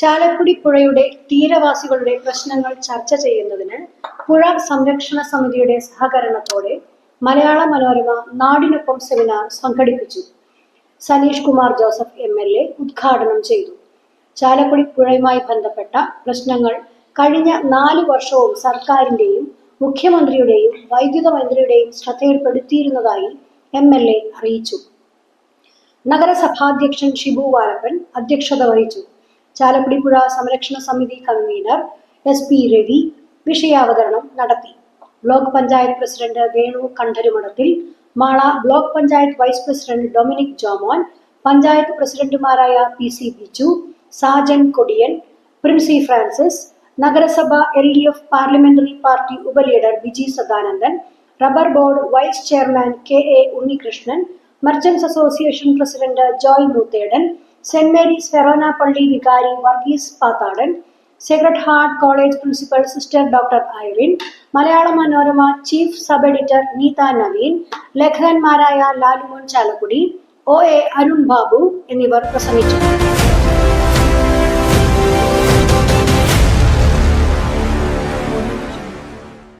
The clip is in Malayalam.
ചാലക്കുടി പുഴയുടെ തീരവാസികളുടെ പ്രശ്നങ്ങൾ ചർച്ച ചെയ്യുന്നതിന് പുഴ സംരക്ഷണ സമിതിയുടെ സഹകരണത്തോടെ മലയാള മനോരമ നാടിനൊപ്പം സെമിനാർ സംഘടിപ്പിച്ചു. Saneesh Kumar Joseph M L A ഉദ്ഘാടനം ചെയ്തു. ചാലക്കുടി പുഴയുമായി ബന്ധപ്പെട്ട പ്രശ്നങ്ങൾ കഴിഞ്ഞ നാല് വർഷവും സർക്കാരിന്റെയും മുഖ്യമന്ത്രിയുടെയും വൈദ്യുത മന്ത്രിയുടെയും ശ്രദ്ധയിൽപ്പെടുത്തിയിരുന്നതായി എം എൽ എ അറിയിച്ചു. നഗരസഭാധ്യക്ഷൻ ഷിബു വാലപ്പൻ അധ്യക്ഷത വഹിച്ചു. ചാലക്കുടി പുഴ സംരക്ഷണ സമിതി കൺവീനർ എസ് പി രവി വിഷയാവതരണം നടത്തി. Block panchayat president Venu Kandarumadathil Mala block panchayat vice president Dominic Jomon panchayat പ്രസിഡന്റുമാരായ P C Biju Sajan Kodiyan Princy Francis നഗരസഭ L D F parliamentary party ഉപലീഡർ Biji Sadanandan rubber board vice chairman K A Unnikrishnan merchants association president Joy Moothedan saint Mary's Forane പള്ളി വികാരി Varghese Pathadan sacred heart college principal sister doctor Irene Malayala Manorama chief sub editor Neetha Naveen ലേഖകന്മാരായ Lalumon Chalakudy O A Arun Babu എന്നിവർ പ്രസംഗിച്ചു.